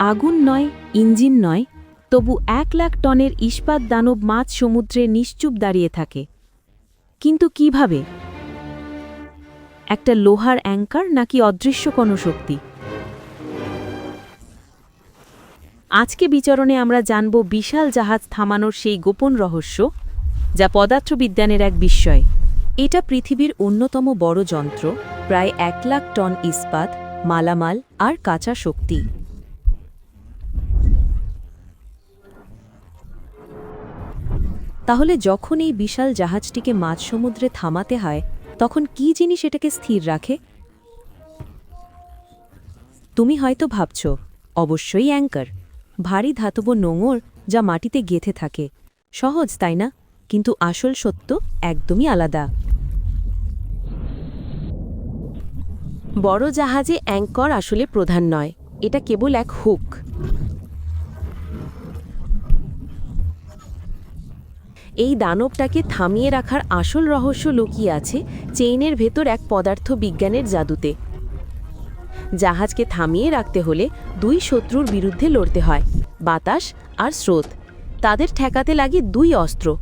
আগুন নয়, ইঞ্জিন নয়, তবু এক লাখ টনের ইস্পাত দানব মাছ সমুদ্রে নিশ্চুপ দাঁড়িয়ে থাকে। কিন্তু কীভাবে? একটা লোহার অ্যাঙ্কার নাকি অদৃশ্য কোনো শক্তি? আজকে বিচরণে আমরা জানব বিশাল জাহাজ থামানোর সেই গোপন রহস্য, যা পদার্থবিজ্ঞানের এক বিস্ময়। এটা পৃথিবীর অন্যতম বড় যন্ত্র, প্রায় এক লাখ টন ইস্পাত, মালামাল আর কাঁচা শক্তি। তাহলে যখন এই বিশাল জাহাজটিকে মাঝ সমুদ্রে থামাতে হয়, তখন কি জিনিস এটাকে স্থির রাখে? তুমি হয়তো ভাবছ, অবশ্যই অ্যাঙ্কার। ভারী ধাতব নোঙর যা মাটিতে গেথে থাকে। সহজ, তাই না? কিন্তু আসল সত্য একদমই আলাদা। বড় জাহাজে অ্যাঙ্কর আসলে প্রধান নয়। এটা কেবল এক হুক। এই দানবটাকে থামিয়ে রাখার আসল রহস্য লুকিয়ে আছে চেইনের ভেতর এক পদার্থ বিজ্ঞানের জাদুতে। জাহাজকে থামিয়ে রাখতে হলে দুই শত্রুর বিরুদ্ধে লড়তে হয়, বাতাস আর স্রোত। তাদের ঠেকাতে লাগে দুই অস্ত্র।